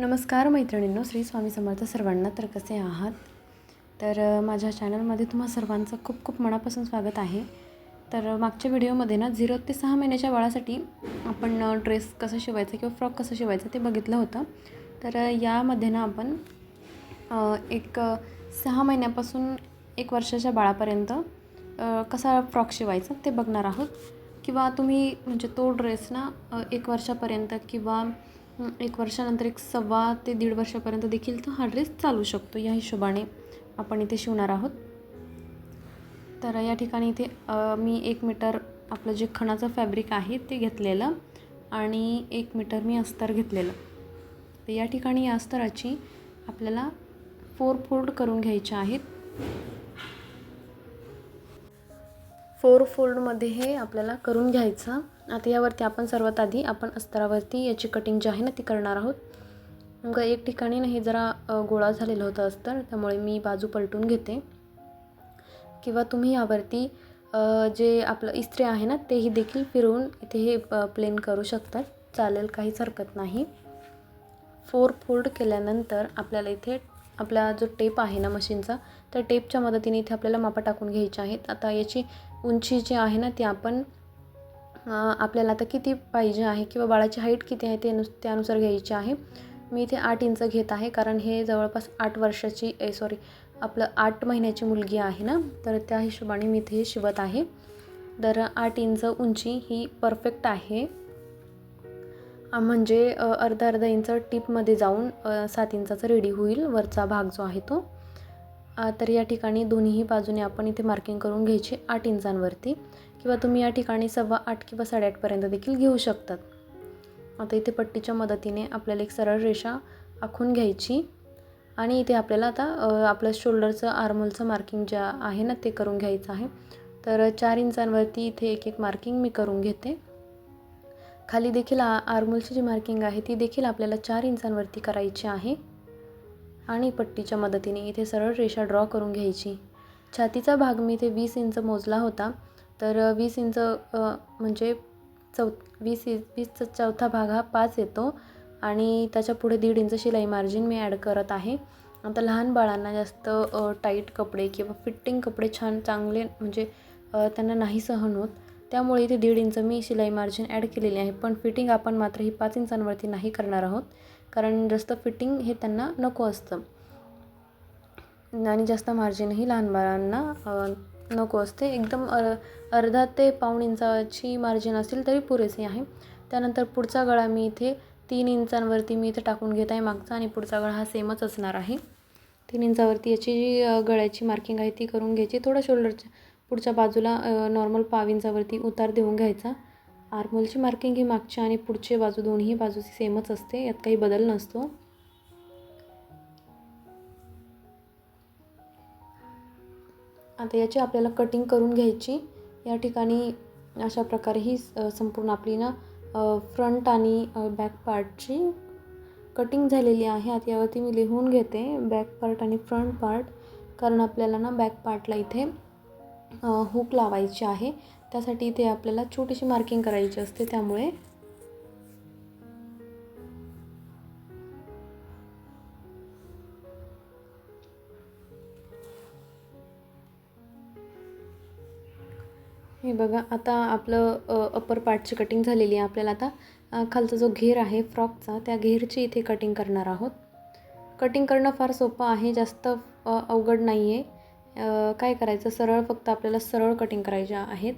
नमस्कार मैत्रिणींनो श्री स्वामी समर्थ सर्वांना तर कसे आहात? तर माझ्या चॅनलमध्ये तुम्हा सर्वांचं खूप खूप मनापासून स्वागत आहे. तर मागच्या व्हिडिओमध्ये ना झिरो ते सहा महिन्याच्या बाळासाठी आपण ड्रेस कसं शिवायचं किंवा फ्रॉक कसं शिवायचं ते बघितलं होतं. तर यामध्ये ना आपण एक सहा महिन्यापासून एक वर्षाच्या बाळापर्यंत कसा फ्रॉक शिवायचा ते बघणार आहोत. किंवा तुम्ही म्हणजे तो ड्रेस ना एक वर्षापर्यंत किंवा एक वर्षानंतर एक सव्वा ते दीड वर्षापर्यंत देखील तो हा ड्रेस चालू शकतो. या हिशोबाने आपण इथे शिवणार आहोत. तर या ठिकाणी इथे मी एक मीटर आपलं जे खणाचं फॅब्रिक आहे ते घेतलेलं आणि एक मीटर मी अस्तर घेतलेलं. तर या ठिकाणी या अस्तराची आपल्याला फोर फोल्ड करून घ्यायच्या आहेत. फोर फोल्डमध्ये हे आपल्याला करून घ्यायचं. आता यावरती आपण सर्वात आधी आपण अस्तरावरती याची कटिंग जी आहे ना ती करणार आहोत. मग एक ठिकाणी ना हे जरा गोळा झालेलं होतं अस्तर त्यामुळे मी बाजू पलटून घेते. किंवा तुम्ही यावरती जे आपलं इस्त्री आहे ना तेही देखील फिरवून इथे हे प्लेन करू शकतात. चालेल काहीच हरकत नाही. फोर फोल्ड केल्यानंतर आपल्याला इथे आपला जो टेप आहे ना मशीनचा त्या टेपच्या मदतीने इथे आपल्याला मापा टाकून घ्यायच्या आहेत. आता याची उंची जी आहे ना ती आपण आपल्याला आता किती पाहिजे आहे किंवा बाळाची हाईट किती आहे ते नुस त्यानुसार घ्यायची आहे. मी इथे आठ इंच घेत आहे कारण हे जवळपास आठ वर्षाची ए सॉरी आपलं आठ महिन्याची मुलगी आहे ना तर त्या हिशोबाने मी इथे शिवत आहे. तर आठ इंच उंची ही परफेक्ट आहे. म्हणजे अर्धा अर्धा इंच टिपमध्ये जाऊन सात इंचाचा रेडी होईल वरचा भाग जो आहे तो. तर या ठिकाणी दोन्हीही बाजूने आपण इथे मार्किंग करून घ्यायची आठ इंचांवरती. किंवा तुम्ही या ठिकाणी सव्वा आठ किंवा साडेआठपर्यंत देखील घेऊ शकतात. आता इथे पट्टीच्या मदतीने आपल्याला एक सरळ रेषा आखून घ्यायची. आणि इथे आपल्याला आता आपलं शोल्डरचं आर्मोलचं मार्किंग ज्या आहे ना ते करून घ्यायचं आहे. तर चार इंचांवरती इथे एक एक मार्किंग मी करून घेते. खाली देखील आ आर्मोलची जी मार्किंग आहे ती देखील आपल्याला चार इंचांवरती करायची आहे. आणि पट्टीच्या मदतीने इथे सरळ रेषा ड्रॉ करून घ्यायची. छातीचा भाग मी इथे वीस इंच मोजला होता तर वीस इंच म्हणजे चौ वीस इंच वीसचा चौथा भाग हा पाच येतो आणि त्याच्या पुढे दीड इंच शिलाई मार्जिन मी ॲड करत आहे. आता लहान बाळांना जास्त टाईट कपडे किंवा फिटिंग कपडे छान चांगले म्हणजे त्यांना नाही सहन होत. त्यामुळे इथे दीड इंच मी शिलाई मार्जिन ॲड केलेली आहे पण फिटिंग आपण मात्र ही पाच इंचांवरती नाही करणार आहोत. कारण जास्त फिटिंग हे त्यांना नको असतं. आणि जास्त मार्जिनही लहान बाळांना नको असते. एकदम अर अर्धा ते पाऊण इंचाची मार्जिन असेल तरी पुरेसे आहे. त्यानंतर पुढचा गळा मी इथे तीन इंचांवरती मी इथे टाकून घेत आहे मागचा आणि पुढचा गळा हा सेमच असणार आहे. तीन इंचावरती याची जी गळ्याची मार्किंग आहे ती करून घ्यायची. थोडा शोल्डरच्या पुढच्या बाजूला नॉर्मल पाव इंचावरती उतार देऊन घ्यायचा. आर्मोलची मार्किंग ही मागच्या आणि पुढची बाजू दोन्ही बाजूची सेमच असते. यात काही बदल नसतो. आता याची आपल्याला कटिंग करून घ्यायची. या ठिकाणी अशा प्रकारे ही संपूर्ण आपली ना फ्रंट आणि बॅक पार्टची कटिंग झालेली आहे. आता यावरती मी लिहून घेते बॅक पार्ट आणि फ्रंट पार्ट कारण आपल्याला ना बॅक पार्टला इथे हुक लावायची आहे. त्यासाठी इथे आपल्याला छोटीशी मार्किंग करायची असते त्यामुळे हे बघा आता आपलं अप्पर पार्टची कटिंग झालेली आहे. आपल्याला आता खालचा जो घेर आहे फ्रॉकचा त्या घेरची इथे कटिंग करणार आहोत. कटिंग करणं फार सोपं आहे जास्त अवघड नाही आहे काय करायचं? सरळ फक्त आपल्याला सरळ कटिंग करायच्या आहेत.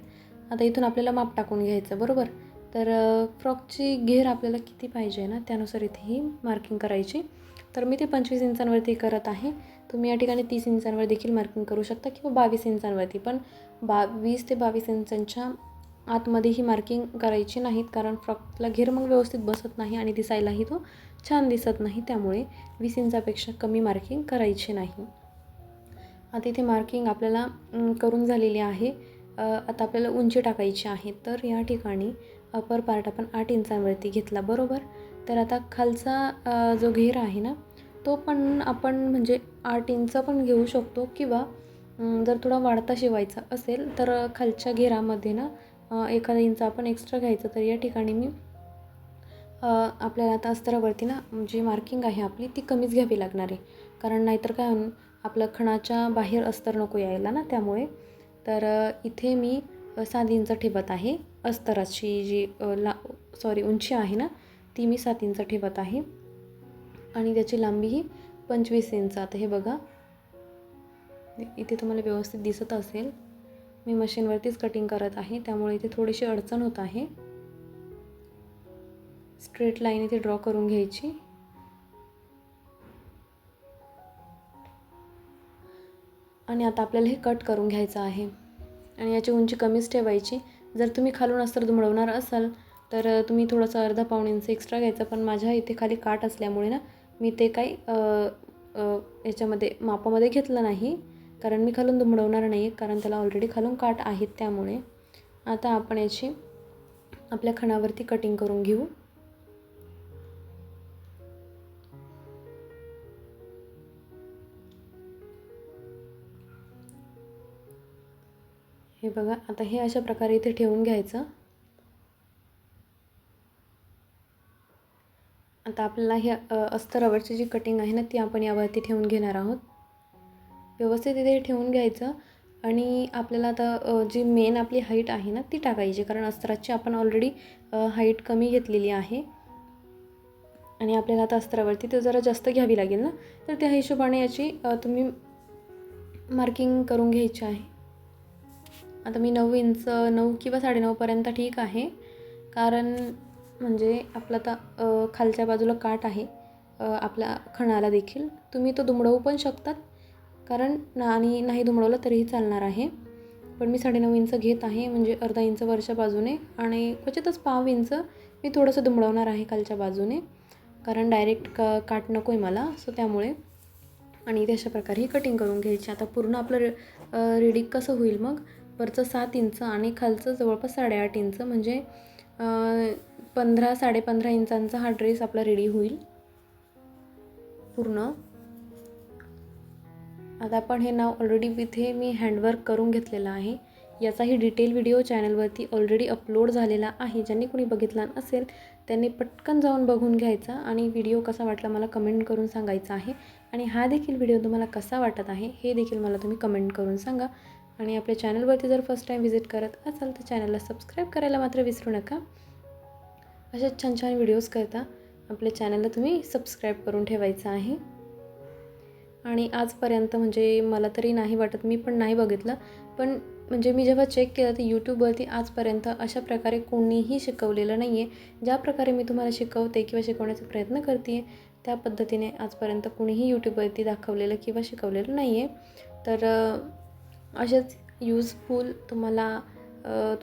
आता इथून आपल्याला माप टाकून घ्यायचं बरोबर? तर फ्रॉकची घेर आपल्याला किती पाहिजे ना त्यानुसार इथे ही मार्किंग करायची. तर मी ते पंचवीस इंचांवरती करत आहे. तुम्ही या ठिकाणी तीस इंचांवर देखील मार्किंग करू शकता किंवा बावीस इंचांवरती पण बावीस ते बावीस इंचांच्या आतमध्ये ही मार्किंग करायची नाहीत कारण फ्रॉकला घेर मग व्यवस्थित बसत नाही आणि दिसायलाही तो छान दिसत नाही त्यामुळे वीस इंचापेक्षा कमी मार्किंग करायची नाही. आता इथे मार्किंग आपल्याला करून झालेली आहे. आता आपल्याला उंची टाकायची आहे तर या ठिकाणी अपर पार्ट आपण आठ इंचांवरती घेतला बरोबर? तर आता खालचा जो घेर आहे ना तो पण आपण म्हणजे आठ इंच पण घेऊ शकतो किंवा जर थोडा वाढता शिवायचा असेल तर खालच्या घेरामध्ये ना एखादा इंच आपण एक्स्ट्रा घ्यायचं तर या ठिकाणी मी आपल्याला आता अस्तरावरती ना जी मार्किंग आहे आपली ती कमीच घ्यावी लागणार आहे. कारण नाहीतर काय आपलं खणाच्या बाहेर अस्तर नको यायला ना त्यामुळे तर इथे मी सात इंच ठेवत आहे. अस्तराची जी ला सॉरी उंची आहे ना ती मी सात इंच ठेवत आहे. आणि त्याची लांबी ही पंचवीस इंच. आता हे बघा. इथे तुम्हाला व्यवस्थित दिसत असेल. मी मशीनवरतीच कटिंग करत आहे. त्यामुळे इथे थोडीशी अडचण होत आहे. स्ट्रेट लाईन इथे ड्रॉ करून घ्यायची. आणि आता आपल्याला हे कट करून घ्यायचं आहे. आणि याची उंची कमीच ठेवायची. जर तुम्ही खालून अस्तर दुमडवणार असाल तर तुम्ही थोडंसं अर्धा पाऊण इंच एक्स्ट्रा घ्यायचं. पण माझ्या इथे खाली काट असल्यामुळे ना मी ते काही याच्यामध्ये मापामध्ये घेतलं नाही. कारण मी खालून दुमडवणार नाही कारण त्याला ऑलरेडी खालून काट आहेत त्यामुळे. आता आपण याची आपल्या खणावरती कटिंग करून घेऊ. हे बघा आता हे अशा प्रकारे इथे ठेवून घ्यायचं. आता आपल्याला हे अस्तरावरची जी कटिंग आहे ना ती आपण यावरती ठेवून घेणार आहोत. व्यवस्थित इथे ठेवून घ्यायचं आणि आपल्याला आता जी मेन आपली हाईट आहे ना ती टाकायची. कारण अस्त्राची आपण ऑलरेडी हाईट कमी घेतलेली आहे. आणि आपल्याला आता अस्त्रावरती ते जरा जास्त घ्यावी लागेल ना? तर त्या हिशोबाने याची तुम्ही मार्किंग करून घ्यायची आहे. आता मी नऊ इंच नऊ किंवा साडेनऊपर्यंत ठीक आहे. कारण म्हणजे आपलं आता खालच्या बाजूला काट आहे आपल्या खणाला देखील. तुम्ही तो दुमडवू पण शकतात. कारण ना आणि नाही दुमडवलं तरीही चालणार आहे. पण मी साडेनऊ इंच घेत आहे म्हणजे अर्धा इंच वरच्या बाजूने. आणि क्वचितच पाव इंच मी थोडंसं दुमडवणार आहे खालच्या बाजूने. कारण डायरेक्ट क काट नको आहे मला सो त्यामुळे. आणि इथे अशा प्रकारे ही कटिंग करून घ्यायची. आता पूर्ण आपलं रे रेडी कसं होईल मग? वरचं सात इंच आणि खालचं जवळपास साडेआठ इंच म्हणजे पंधरा साडेपंधरा इंचांचा हा ड्रेस आपला रेडी होईल. पूर्ण. आता आपण हे नाव ऑलरेडी इथे मी हँडवर्क करून घेतलेलं आहे. याचाही डिटेल व्हिडिओ चॅनलवरती ऑलरेडी अपलोड झालेला आहे. ज्यांनी कोणी बघितला नसेल त्यांनी पटकन जाऊन बघून घ्यायचा आणि व्हिडिओ कसा वाटला मला कमेंट करून सांगायचा आहे. आणि हा देखील व्हिडिओ तुम्हाला कसा वाटत आहे हे देखील मला तुम्ही कमेंट करून सांगा. आणि आपल्या चॅनलवरती जर फर्स्ट टाईम व्हिजिट करत असाल तर चॅनलला सबस्क्राईब करायला मात्र विसरू नका. अशा छान छान व्हिडिओज करता आपल्या चॅनलला तुम्ही सबस्क्राईब करून ठेवायचं आहे. आणि आजपर्यंत म्हणजे मला तरी नाही वाटत मी पण नाही बघितलं पण म्हणजे मी जेव्हा चेक केलं तर यूट्यूबवरती आजपर्यंत अशा प्रकारे कोणीही शिकवलेलं नाही आहे ज्या प्रकारे मी तुम्हाला शिकवते किंवा शिकवण्याचा प्रयत्न करते त्या पद्धतीने आजपर्यंत कोणीही यूट्यूबवरती दाखवलेलं किंवा शिकवलेलं नाही आहे तर असेच यूजफुल तुम्हाला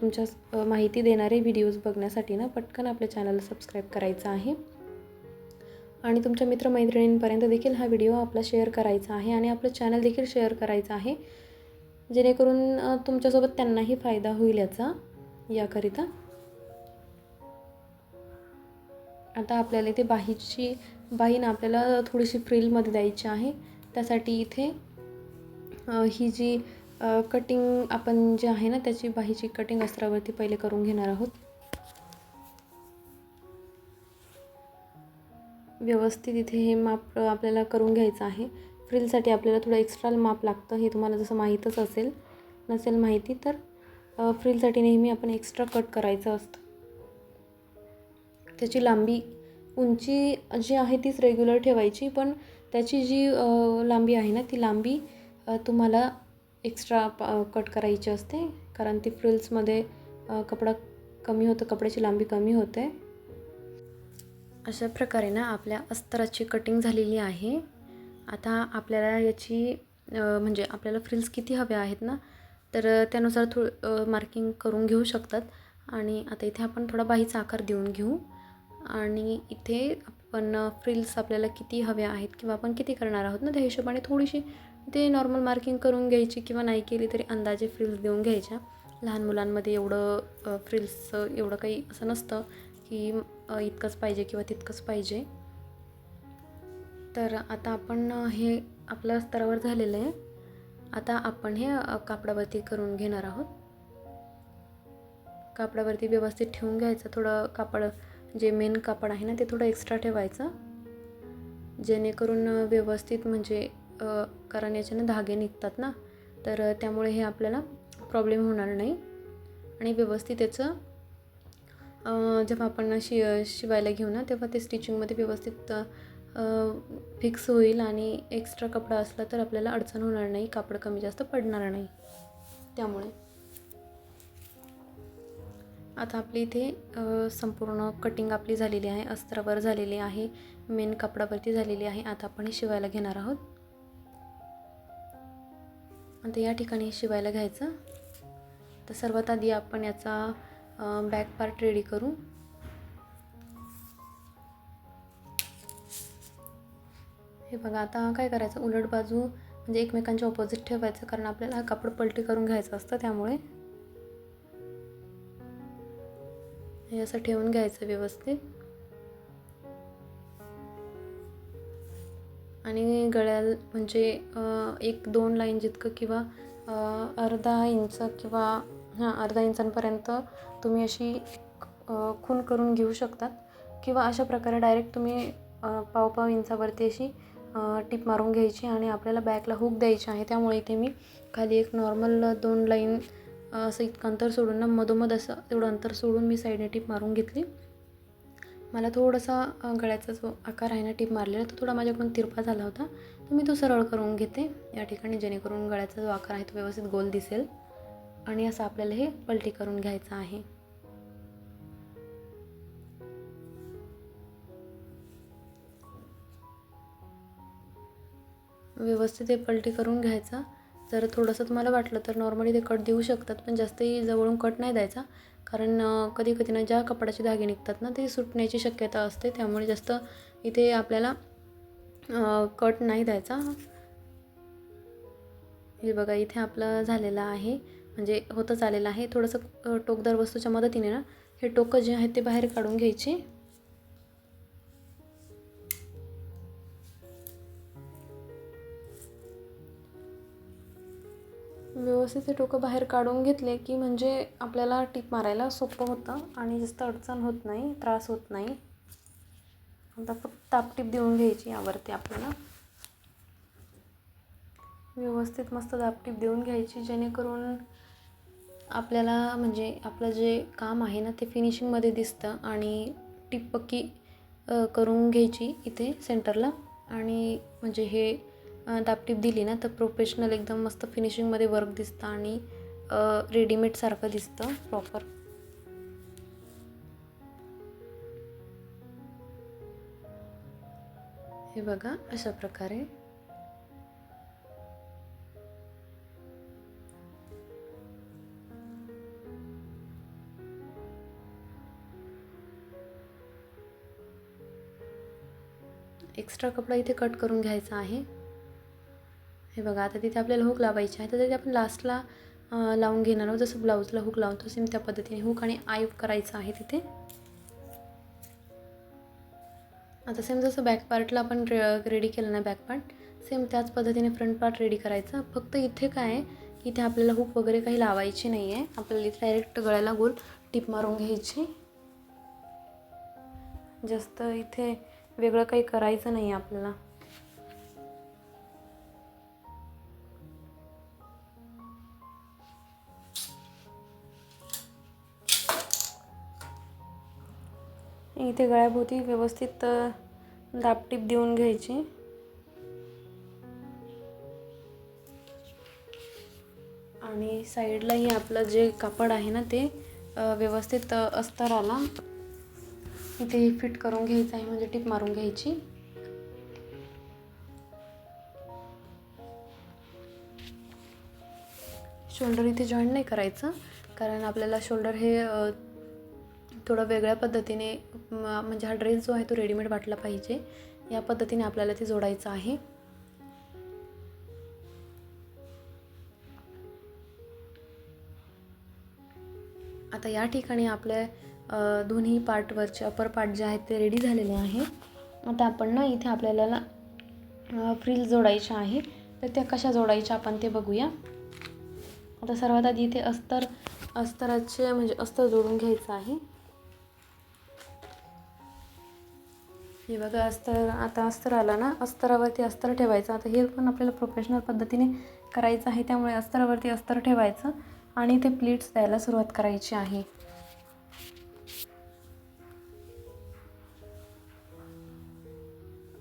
तुमच्या माहिती देणारे व्हिडिओज बघण्यासाठी ना पटकन आपल्या चॅनलला सबस्क्राईब करायचं आहे. आणि तुमच्या मित्रमैत्रिणींपर्यंत देखील हा व्हिडिओ आपला शेअर करायचा आहे आणि आपलं चॅनल देखील शेअर करायचं आहे. जेणेकरून तुमच्यासोबत त्यांनाही फायदा होईल याचा याकरिता. आता आपल्याला इथे बाहीची बाही ना आपल्याला थोडीशी फ्रिलमध्ये द्यायची आहे. त्यासाठी इथे ही जी कटिंग आपण जे आहे ना त्याची बाहीची कटिंग अस्त्रावरती पहिले करून घेणार आहोत. व्यवस्थित इथे हे माप आपल्याला करून घ्यायचं आहे. फ्रिलसाठी आपल्याला थोडं एक्स्ट्रा माप लागतं हे तुम्हाला जसं माहीतच असेल नसेल माहिती तर फ्रिलसाठी नेहमी आपण एक्स्ट्रा कट करायचं असतं. त्याची लांबी उंची जी आहे तीच रेग्युलर ठेवायची पण त्याची जी लांबी आहे ना ती लांबी तुम्हाला एक्स्ट्रा प कट करायची असते. कारण ती फ्रिल्समध्ये कपडा कमी होतं कपड्याची लांबी कमी होते. अशा प्रकारे ना आपल्या अस्तराची कटिंग झालेली आहे. आता आपल्याला याची म्हणजे आपल्याला फ्रिल्स किती हव्या आहेत ना तर त्यानुसार थो मार्किंग करून घेऊ शकतात. आणि आता इथे आपण थोडा बाहीचा आकार देऊन घेऊ. आणि इथे आपण फ्रिल्स आपल्याला किती हव्या आहेत किंवा आपण किती करणार आहोत ना त्या हिशोबाने थोडीशी ते नॉर्मल मार्किंग करून घ्यायची किंवा नाही केली तरी अंदाजे फ्रिल्स देऊन घ्यायच्या. लहान मुलांमध्ये एवढं फ्रिल्सचं एवढं काही असं नसतं की इतकंच पाहिजे किंवा तितकंच पाहिजे. तर आता आपण हे आपल्या स्तरावर झालेलं आहे. आता आपण हे कापडावरती करून घेणार आहोत. कापडावरती व्यवस्थित ठेवून घ्यायचं. थोडं कापड जे मेन कापड आहे ना ते थोडं एक्स्ट्रा ठेवायचं. जेणेकरून व्यवस्थित म्हणजे कारण याच्याने धागे निघतात ना तर त्यामुळे हे आपल्याला प्रॉब्लेम होणार नाही. आणि व्यवस्थित याचं जेव्हा आपण शि शिवायला घेऊ ना तेव्हा ते स्टिचिंगमध्ये व्यवस्थित फिक्स होईल आणि एक्स्ट्रा कपडा असला तर आपल्याला अडचण होणार नाही कापड कमी जास्त पडणार नाही. त्यामुळे. आता आपली इथे संपूर्ण कटिंग आपली झालेली आहे अस्त्रावर झालेली आहे मेन कपडावरती झालेली आहे. आता आपण हे शिवायला घेणार आहोत. आता या ठिकाणी शिवायला घ्यायचं. तर सर्वात आधी आपण याचा बॅक पार्ट रेडी करू. हे बघा आता काय करायचं? उलट बाजू म्हणजे एकमेकांच्या ऑपोजिट ठेवायचं कारण आपल्याला हा कापड पलटी करून घ्यायचं असतं त्यामुळे. हे असं ठेवून घ्यायचं व्यवस्थित. आणि गळ्याला म्हणजे एक दोन लाईन जितकं किंवा अर्धा इंच किंवा हां अर्धा इंचांपर्यंत तुम्ही अशी खून करून घेऊ शकतात. किंवा अशा प्रकारे डायरेक्ट तुम्ही पाव पाव इंचावरती अशी टिप मारून घ्यायची आणि आपल्याला बॅकला हुक द्यायची आहे. त्यामुळे इथे मी खाली एक नॉर्मल दोन लाईन असं इतकं अंतर सोडून ना मधोमध असं तेवढं अंतर सोडून मी साईडने टिप मारून घेतली. मला थोडासा गळ्याचा जो आकार आहे ना टीप मारलेला तो थोडा माझ्याकडून तिरपा झाला होता. तर मी तो सरळ करून घेते या ठिकाणी जेणेकरून गळ्याचा जो आकार आहे तो व्यवस्थित गोल दिसेल आणि असं आपल्याला हे पलटी करून घ्यायचं आहे. व्यवस्थित हे पलटी करून घ्यायचा. जर थोडंसं तुम्हाला वाटलं तर नॉर्मली ते कट देऊ शकतात पण जास्तही जवळून कट नाही द्यायचा. कारण कधी कधी ना ज्या कपड्याचे धागे निघतात ना ते सुटण्याची शक्यता असते. त्यामुळे जास्त इथे आपल्याला कट नाही द्यायचा. हे बघा इथे आपलं झालेलं आहे. म्हणजे होतच आलेलं आहे. थोडंसं टोकदार वस्तूच्या मदतीने ना हे टोकं जे आहेत ते बाहेर काढून घ्यायची. व्यवस्थित ते टोकं बाहेर काढून घेतले की म्हणजे आपल्याला टीप मारायला सोपं होतं आणि जास्त अडचण होत नाही त्रास होत नाही. आता फक्त तापटीप देऊन घ्यायची यावरती आपल्याला. व्यवस्थित मस्त दापटीप देऊन घ्यायची जेणेकरून आपल्याला म्हणजे आपलं जे काम आहे ना ते फिनिशिंगमध्ये दिसतं आणि टीप पक्की करून घ्यायची इथे सेंटरला. आणि म्हणजे हे दापटीप दिली ना तर प्रोफेशनल एकदम मस्त फिनिशिंगमध्ये वर्क दिसतं आणि रेडीमेडसारखं दिसतं प्रॉपर हे बघा अशा प्रकारे. एक्स्ट्रा कपडा इथे कट करून घ्यायचा आहे. हे बघा आता तिथे आपल्याला हुक लावायची आहे. तर तिथे आपण लास्टला लावून घेणार आहोत जसं ब्लाऊजला हुक लावतो सेम त्या पद्धतीने हुक आणि आय करायचं आहे तिथे. आता सेम जसं बॅक पार्टला आपण रे रेडी केलं ना बॅक पार्ट सेम त्याच पद्धतीने फ्रंट पार्ट रेडी करायचा. फक्त इथे काय आहे की इथे आपल्याला हुक वगैरे काही लावायची नाही आहे आपल्याला इथे डायरेक्ट गळ्याला गोल टिप मारून घ्यायची. जास्त इथे वेगळं काही करायचं नाही आहे आपल्याला. इथे गळ्याभोवती व्यवस्थित दापटीप देऊन घ्यायची. आणि साईडलाही आपलं जे कापड आहे ना ते व्यवस्थित अस्तराला इथे फिट करून घ्यायचं आहे म्हणजे टीप मारून घ्यायची. शोल्डर इथे जॉईन नाही करायचं कारण आपल्याला शोल्डर हे थोडं वेगळ्या पद्धतीने म- म्हणजे हा ड्रेस जो आहे तो रेडीमेड वाटला पाहिजे. या पद्धतीने आपल्याला ते जोडायचं आहे. आता या ठिकाणी आपल्या दोन्ही पार्टवरचे अपर पार्ट जे आहेत ते रेडी झालेले आहे. आता आपण ना इथे आपल्याला फ्रील जोडायच्या आहे. तर त्या कशा जोडायच्या आपण ते बघूया. आता सर्वात आधी इथे अस्तर अस्तराचे म्हणजे अस्तर जोडून घ्यायचं आहे. हे बघा अस्तर आता अस्तर आला ना अस्तरावरती अस्तर ठेवायचं. आता हे पण आपल्याला प्रोफेशनल पद्धतीने करायचं आहे त्यामुळे अस्तरावरती अस्तर ठेवायचं आणि ते प्लीट्स द्यायला सुरुवात करायची आहे.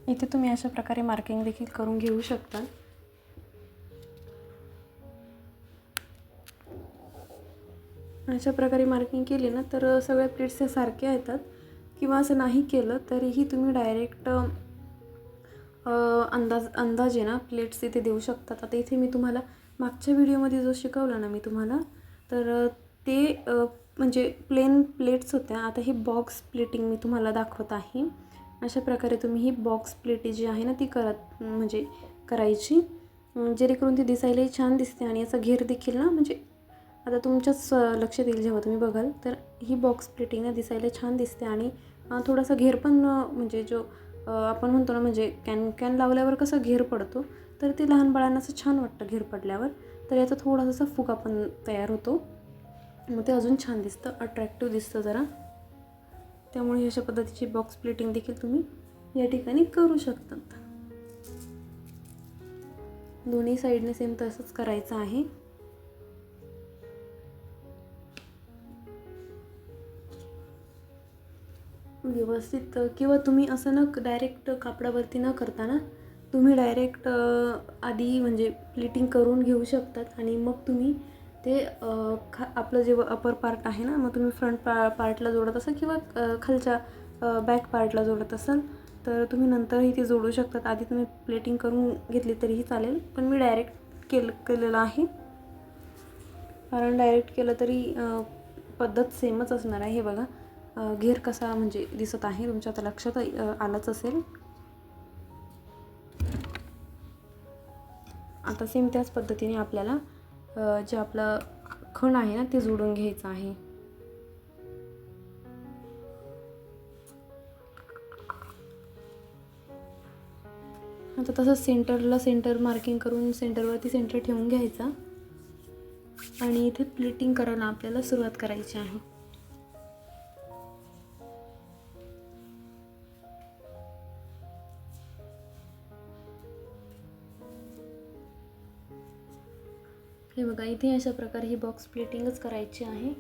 इथे तुम्ही अशा प्रकारे मार्किंग देखील करून घेऊ शकता. अशा प्रकारे मार्किंग केली ना तर सगळ्या प्लेट्स हे सारख्या येतात. किंवा असं नाही केलं तरीही तुम्ही डायरेक्ट अंदाज अंदाजे ना प्लेट्स इथे देऊ शकतात आता इथे मी तुम्हाला मागच्या व्हिडिओमध्ये जो शिकवला ना मी तुम्हाला तर ते म्हणजे प्लेन प्लेट्स होत्या. आता ही बॉक्स प्लेटिंग मी तुम्हाला दाखवत आहे. अशा प्रकारे तुम्ही ही बॉक्स प्लेट जी आहे ना ती करत म्हणजे करायची. जेणेकरून ती दिसायलाही छान दिसते आणि याचा घेर देखील ना म्हणजे आता तुमच्याच लक्षात येईल जेव्हा तुम्ही बघाल. तर ही बॉक्स प्लेटिंग दिसायला छान दिसते आणि थोडासा घेर पण म्हणजे जो आपण म्हणतो ना म्हणजे कॅन कॅन लावल्यावर कसं घेर पडतो तर ते लहान बाळांना असं छान वाटतं घेर पडल्यावर. तर याचा थोडासा फुगा पण तयार होतो. मग ते अजून छान दिसतं अट्रॅक्टिव्ह दिसतं जरा. त्यामुळे अशा पद्धतीची बॉक्स प्लेटिंग देखील तुम्ही या ठिकाणी करू शकतात दोन्ही साईडने सेम तसंच करायचं आहे. व्यवस्थित किंवा तुम्ही असं न डायरेक्ट कापडावरती न करता ना तुम्ही डायरेक्ट आधी म्हणजे प्लेटिंग करून घेऊ शकतात. आणि मग तुम्ही ते खा आपलं जे अपर पार्ट आहे ना मग तुम्ही फ्रंट पा पार्टला जोडत असाल किंवा खालच्या बॅक पार्टला जोडत असाल तर तुम्ही नंतरही ते जोडू शकतात. आधी तुम्ही प्लेटिंग करून घेतली तरीही चालेल पण मी डायरेक्ट केलं केलेलं आहे. कारण डायरेक्ट केलं तरी पद्धत सेमच असणार आहे हे बघा. घेर कसा म्हणजे दिसत आहे तुमच्या? आता लक्षात आलंच असेल. आता सेम त्याच पद्धतीने आपल्याला जे आपलं खण आहे ना ते जोडून घ्यायचं आहे. आता तसंच सेंटरला सेंटर मार्किंग करून सेंटरवरती सेंटर ठेवून घ्यायचा. आणि इथे प्लेटिंग करायला आपल्याला सुरुवात करायची आहे. बघा इथे अशा प्रकारे ही बॉक्स प्लेटिंगच करायची आहे.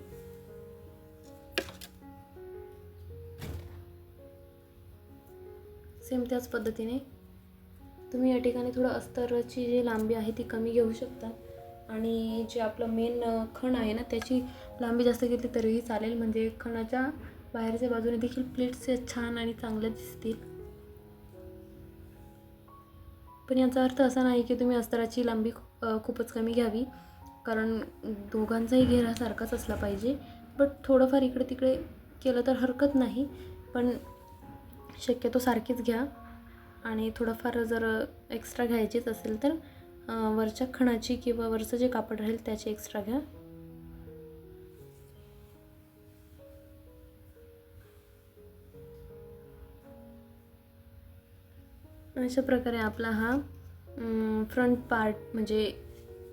सेम त्याच पद्धतीने. तुम्ही या ठिकाणी थोडं अस्तराची जी लांबी आहे ती कमी घेऊ शकता. आणि जे आपलं मेन खण आहे ना त्याची लांबी जास्त घेतली तरीही चालेल. म्हणजे खणाच्या बाहेरच्या बाजूने देखील प्लेट्स छान आणि चांगल्या दिसतील. पण याचा अर्थ असा नाही की तुम्ही अस्तराची लांबी खूपच कमी घ्यावी. कारण दोघांचाही घेरा सारखाच असला पाहिजे. बट थोडंफार इकडे तिकडे केलं तर हरकत नाही. पण शक्यतो सारखीच घ्या. आणि थोडंफार जर एक्स्ट्रा घ्यायचीच असेल तर वरच्या खणाची किंवा वरचं जे कापड राहील त्याची एक्स्ट्रा घ्या. अशा प्रकारे आपला हा फ्रंट पार्ट म्हणजे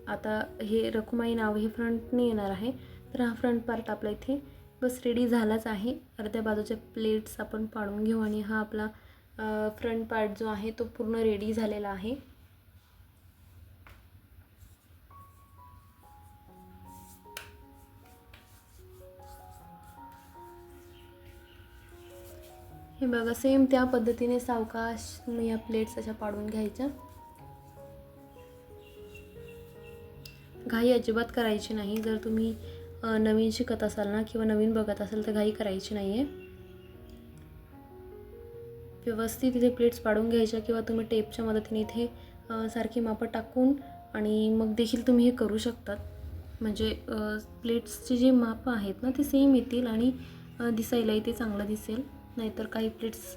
आता हे रखुमाई नाव हे फ्रंटने येणार आहे. तर हा फ्रंट पार्ट आपला इथे बस रेडी झालाच आहे. अर्ध्या बाजूच्या प्लेट्स आपण पाडून घेऊ आणि हा आपला फ्रंट पार्ट जो आहे तो पूर्ण रेडी झालेला आहे. हे बघा सेम त्या पद्धतीने सावकाश या प्लेट्स अशा पाडून घ्यायच्या. घाई अजिबात करायची नाही. जर तुम्ही नवीन शिकत असाल ना किंवा नवीन बघत असाल तर घाई करायची नाही आहे व्यवस्थित इथे प्लेट्स पाडून घ्यायच्या किंवा तुम्ही टेपच्या मदतीने इथे सारखी मापं टाकून आणि मग देखील तुम्ही हे करू शकतात. म्हणजे प्लेट्सचे जे मापं आहेत ना ते सेम येतील आणि दिसायलाही ते चांगलं दिसेल. नाहीतर काही प्लेट्स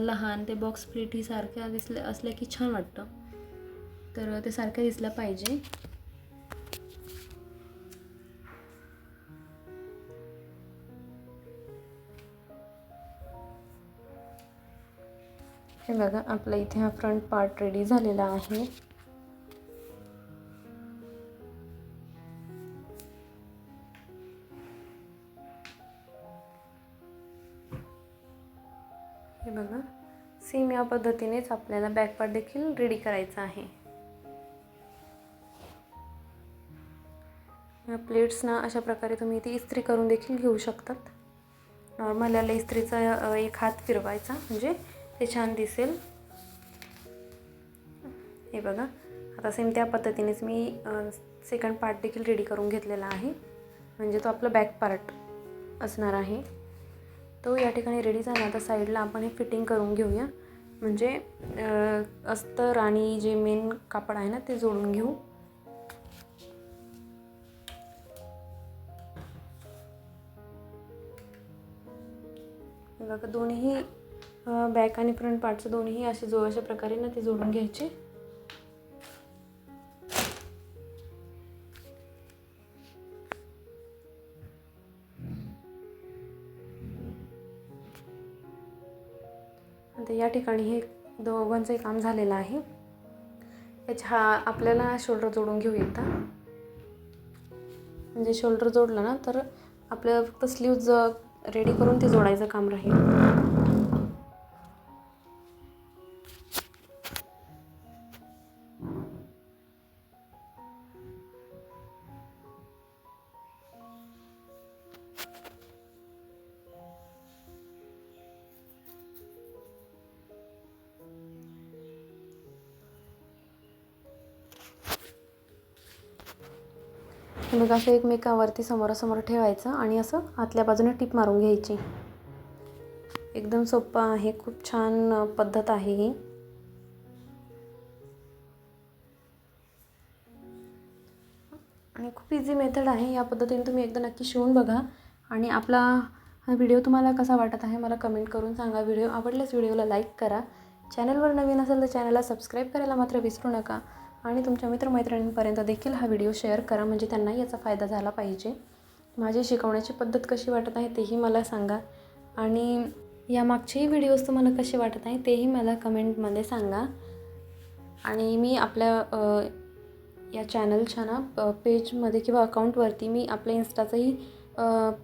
लहान ते बॉक्स प्लेट ही सारख्या दिसल्या असल्या की छान वाटतं. तर ते सारख्या दिसल्या पाहिजे. हे बघा आपला इथे हा फ्रंट पार्ट रेडी झालेला आहे. हे बघा सेम या पद्धतीनेच आपल्याला बॅक पार्ट देखील रेडी करायचा आहे. या प्लेट्सना अशा प्रकारे तुम्ही ती इस्त्री करून देखील घेऊ शकतात. नॉर्मल याला इस्त्रीचा एक हात फिरवायचा म्हणजे ते छान दिसेल. हे बघा आता सेम त्या पद्धतीनेच मी सेकंड पार्ट देखील रेडी करून घेतलेला आहे. म्हणजे तो आपला बॅक पार्ट असणार आहे. तो या ठिकाणी रेडी झाला. आता साईडला आपण हे फिटिंग करून घेऊया. म्हणजे अस्तर आणि जे मेन कापड आहे ना ते जोडून घेऊ. हे बघा दोन्ही बॅक आणि फ्रंट पार्टचं दोन्ही असे जो अशा प्रकारे ना ते जोडून घ्यायचे. आता या ठिकाणी हे दोघांचंही काम झालेलं आहे. याच्या हा आपल्याला शोल्डर जोडून घेऊ एकदा म्हणजे शोल्डर जोडलं ना तर आपल्याला फक्त स्लीव्ज रेडी करून ते जोडायचं काम राहील. हे बघा असं एकमेकावरती समोरासमोर ठेवायचं आणि असं आतल्या बाजूने टीप मारून घ्यायची. एकदम सोपं आहे खूप छान पद्धत आहे ही. आणि खूप इझी मेथड आहे या पद्धतीने तुम्ही एकदा नक्की शिवून बघा. आणि आपला हा व्हिडिओ तुम्हाला कसा वाटत आहे मला कमेंट करून सांगा. व्हिडिओ आवडल्यास व्हिडिओला लाईक करा. चॅनलवर नवीन असेल तर चॅनलला सबस्क्राईब करायला मात्र विसरू नका. आणि तुमच्या मित्रमैत्रिणींपर्यंत देखील हा व्हिडिओ शेअर करा म्हणजे त्यांनाही याचा फायदा झाला पाहिजे. माझी शिकवण्याची पद्धत कशी वाटत आहे तेही मला सांगा. आणि या मागचेही व्हिडिओज तुम्हाला कसे वाटत आहे तेही मला कमेंटमध्ये सांगा. आणि मी आपल्या या चॅनलच्या ना पेजमध्ये किंवा अकाउंटवरती मी आपल्या इन्स्टाचंही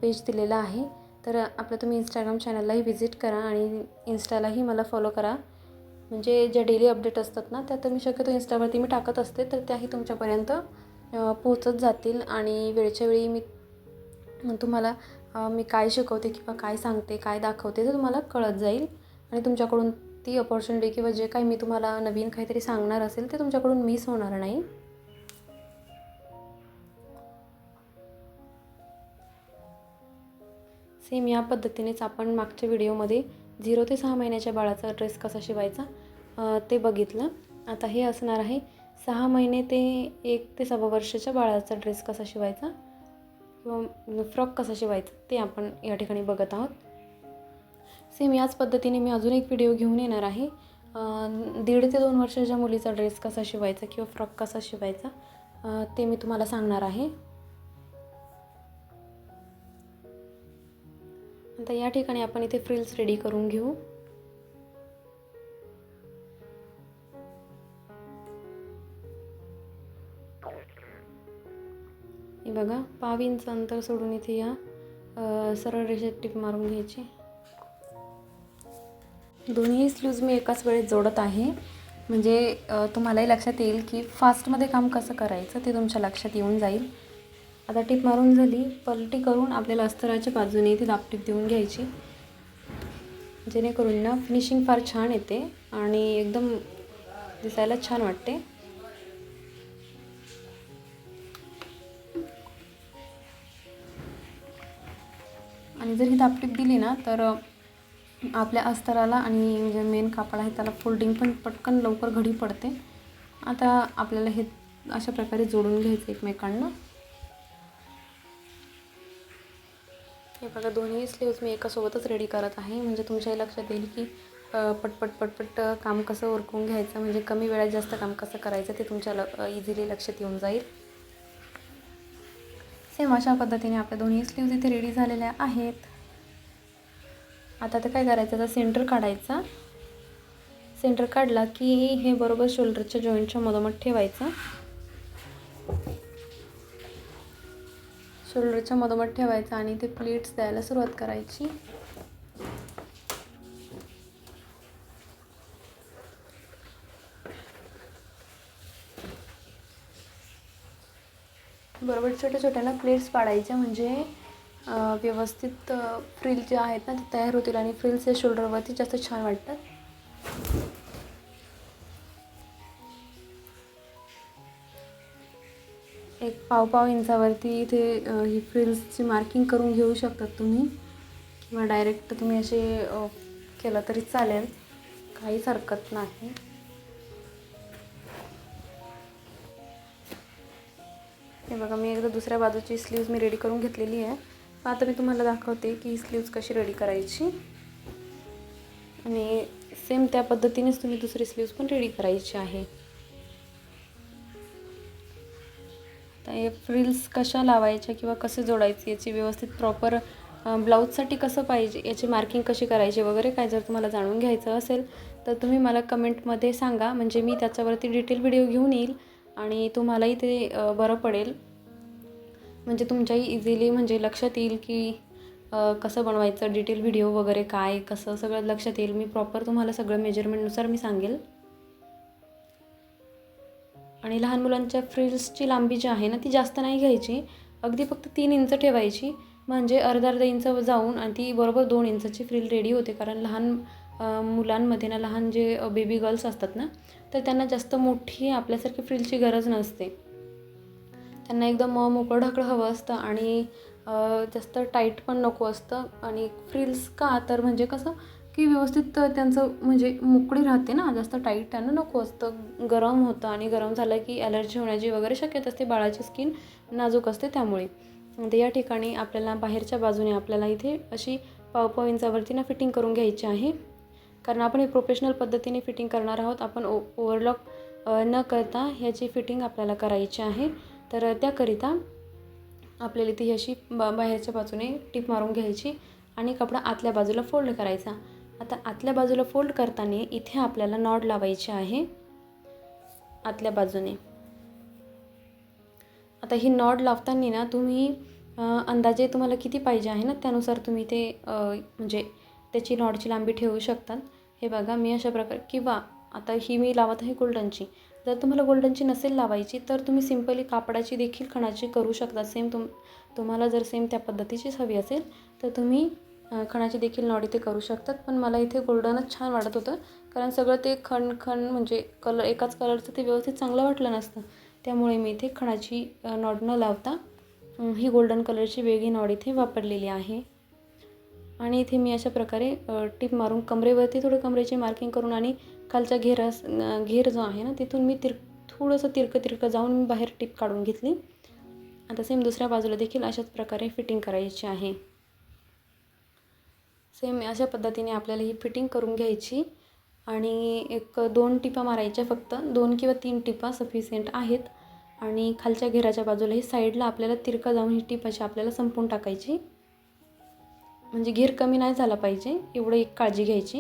पेज दिलेलं आहे. तर आपलं तुम्ही इंस्टाग्राम चॅनललाही व्हिजिट करा आणि इन्स्टालाही मला फॉलो करा. म्हणजे ज्या डेली अपडेट असतात ना त्या तर मी शक्यतो इंस्टावरती मी टाकत असते तर त्याही तुमच्यापर्यंत पोहोचत जातील आणि वेळच्या वेळी मी तुम्हाला मी काय शिकवते किंवा काय सांगते काय दाखवते ते तुम्हाला कळत जाईल. आणि तुमच्याकडून ती अपॉर्च्युनिटी किंवा जे काही मी तुम्हाला नवीन काहीतरी सांगणार असेल ते तुमच्याकडून मिस होणार नाही. सेम या पद्धतीनेच आपण मागच्या व्हिडिओमध्ये झिरो ते सहा महिन्याच्या बाळाचा ड्रेस कसा शिवायचा ते बघितलं. आता हे असणार आहे सहा महिने ते एक ते सव्वा वर्षाच्या बाळाचा ड्रेस कसा शिवायचा किंवा म्हणजे फ्रॉक कसा शिवायचा ते आपण या ठिकाणी बघत आहोत. सेम याच पद्धतीने मी अजून एक व्हिडिओ घेऊन येणार आहे दीड ते दोन वर्षाच्या मुलीचा ड्रेस कसा शिवायचा किंवा फ्रॉक कसा शिवायचा ते मी तुम्हाला सांगणार आहे. आता या ठिकाणी आपण इथे फ्रिल्स रेडी करून घेऊ. हे बघा पाव इंच अंतर सोडून इथे या सरळ रेषेत टीप मारून घ्यायची. दोन्ही स्लूज मी एकाच वेळेत जोडत आहे. म्हणजे तुम्हालाही लक्षात येईल की फास्टमध्ये काम कसं करायचं ते तुमच्या लक्षात येऊन जाईल. आता टीप मारून झाली पलटी करून आपल्याला अस्तराच्या बाजूने ती दापटीप देऊन घ्यायची. जेणेकरून ना फिनिशिंग फार छान येते आणि एकदम दिसायला छान वाटते. आणि जर ही दापटीप दिली ना तर आपल्या अस्तराला आणि जे मेन कापड आहे त्याला फोल्डिंग पण पटकन लवकर घडी पडते. आता आपल्याला हे अशा प्रकारे जोडून घ्यायचं एकमेकांना. हे बघा दोन्ही स्लीव्ज मी एकासोबतच रेडी करत आहे. म्हणजे तुमच्याही लक्षात येईल की पटपट पटपट काम कसं उरकून घ्यायचं म्हणजे कमी वेळात जास्त काम कसं करायचं ते तुमच्या ल इझिली लक्षात येऊन जाईल. सेम अशा पद्धतीने आपल्या दोन्ही स्लीव्ज इथे रेडी झालेल्या आहेत. आता तर काय करायचं? आता सेंटर काढायचा. सेंटर काढला की हे बरोबर शोल्डरच्या जॉईंटच्या मधोमध ठेवायचं. शोल्डरच्या मधोमध ठेवायचं आणि ते प्लेट्स द्यायला सुरुवात करायची. बरोबर छोट्या छोट्या ना प्लेट्स पाडायच्या म्हणजे व्यवस्थित फ्रिल जे आहेत ना ते तयार होतील आणि फ्रिल्स हे शोल्डरवरती जास्त छान वाटतात. पावपाव इंचावरती इथे ही फ्रिल्सची मार्किंग करून घेऊ शकतात तुम्ही. किंवा डायरेक्ट तुम्ही असे केलं तरी चालेल. काहीच हरकत नाही. हे बघा मी एकदा दुसऱ्या बाजूची स्लीव्ज मी रेडी करून घेतलेली आहे. आता मी तुम्हाला दाखवते की स्लीव्ज कशी रेडी करायची. आणि सेम त्या पद्धतीनेच तुम्ही दुसरी स्लीव्ज पण रेडी करायची आहे. फ्रिल्स कशा लावायच्या किंवा कसे जोडायचे याची व्यवस्थित प्रॉपर ब्लाऊजसाठी कसं पाहिजे याची मार्किंग कशी करायची वगैरे काय जर तुम्हाला जाणून घ्यायचं असेल तर तुम्ही मला कमेंटमध्ये सांगा. म्हणजे मी त्याच्यावरती डिटेल व्हिडिओ घेऊन येईल आणि तुम्हालाही ते बरं पडेल. म्हणजे तुमच्याही इझिली म्हणजे लक्षात येईल की कसं बनवायचं डिटेल व्हिडिओ वगैरे काय कसं सगळं लक्षात येईल. मी प्रॉपर तुम्हाला सगळं मेजरमेंटनुसार मी सांगेल. आणि लहान मुलांच्या फ्रिल्सची लांबी जी आहे ना ती जास्त नाही घ्यायची. अगदी फक्त तीन इंच ठेवायची. म्हणजे अर्धा अर्धा इंच जाऊन आणि ती बरोबर दोन इंचाची फ्रिल रेडी होते. कारण लहान मुलांमध्ये ना लहान जे बेबी गर्ल्स असतात ना तर त्यांना जास्त मोठी आपल्यासारखी फ्रिलची गरज नसते. त्यांना एकदम मोकळं ढाकळं हवं असतं आणि जास्त टाईट पण नको असतं. आणि फ्रिल्स का? तर म्हणजे कसं की व्यवस्थित त्यांचं म्हणजे मोकळी राहते ना जास्त टाईट त्यांना नको असतं. गरम होतं आणि गरम झालं की ॲलर्जी होण्याची वगैरे शक्यता असते बाळाची स्किन नाजूक असते त्यामुळे. तर या ठिकाणी आपल्याला बाहेरच्या बाजूने आपल्याला इथे अशी पाव इंचावरती ना फिटिंग करून घ्यायची आहे. कारण आपण हे प्रोफेशनल पद्धतीने फिटिंग करणार आहोत आपण ओ ओव्हरलॉक न करता ह्याची फिटिंग आपल्याला करायची आहे. तर त्याकरिता आपल्याला ती अशी बा बाहेरच्या बाजूने टीप मारून घ्यायची आणि कपडा आतल्या बाजूला फोल्ड करायचा. आता आतल्या बाजूला फोल्ड करताना इथे आपल्याला नॉड लावायचे आहे. आतल्या बाजूने. आता ही नॉड लावताना ना तुम्ही अंदाजे तुम्हाला किती पाहिजे आहे ना? त्यानुसार तुम्ही ते म्हणजे त्याची नॉडची लांबी ठेवू शकतात. हे बघा मी अशा प्रकारे किंवा आता ही मी लावत आहे गोल्डनची जर तुम्हाला गोल्डनची नसेल लावायची तर तुम्ही सिम्पली कापडाची देखील खणाची करू शकता. सेम तुम तुम्हाला जर सेम त्या पद्धतीचीच हवी असेल तर तुम्ही खणाची देखील नॉड इथे करू शकतात पण मला इथे गोल्डनच छान वाटत होतं कारण सगळं ते खण खण म्हणजे कलर एकाच कलरचं ते व्यवस्थित चांगलं वाटलं नसतं. त्यामुळे मी इथे खणाची नॉड न लावता ही गोल्डन कलरची वेगळी नॉड इथे वापरलेली आहे. आणि इथे मी अशा प्रकारे टिप मारून कमरेवरती थोडं कमरेची मार्किंग करून आणि खालच्या घेरास घेर जो आहे ना तिथून मी तिर थोडंसं तिरकं तिरकं जाऊन मी बाहेर टिप काढून घेतली. आता सेम दुसऱ्या बाजूला देखील अशाच प्रकारे फिटिंग करायची आहे. सेम अशा पद्धतीने आपल्याला ही फिटिंग करून घ्यायची. आणि एक दोन टिपा मारायच्या फक्त. दोन किंवा तीन टिपा सफिशियंट आहेत. आणि खालच्या घेराच्या बाजूला ही साईडला आपल्याला तिरका जाऊन ही टीप अशी आपल्याला संपून टाकायची. म्हणजे घेर कमी नाही झाला पाहिजे. एवढं एक काळजी घ्यायची.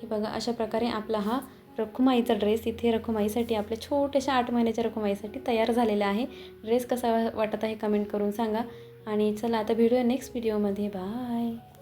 हे बघा अशा प्रकारे आपला हा रखुमाईचा ड्रेस इथे रखुमाईसाठी आपल्या छोट्याशा आठ महिन्याच्या रखुमाईसाठी तयार झालेला आहे. ड्रेस कसा वाटत आहे कमेंट करून सांगा. आणि चला आता भेटूया नेक्स्ट व्हिडिओमध्ये बाय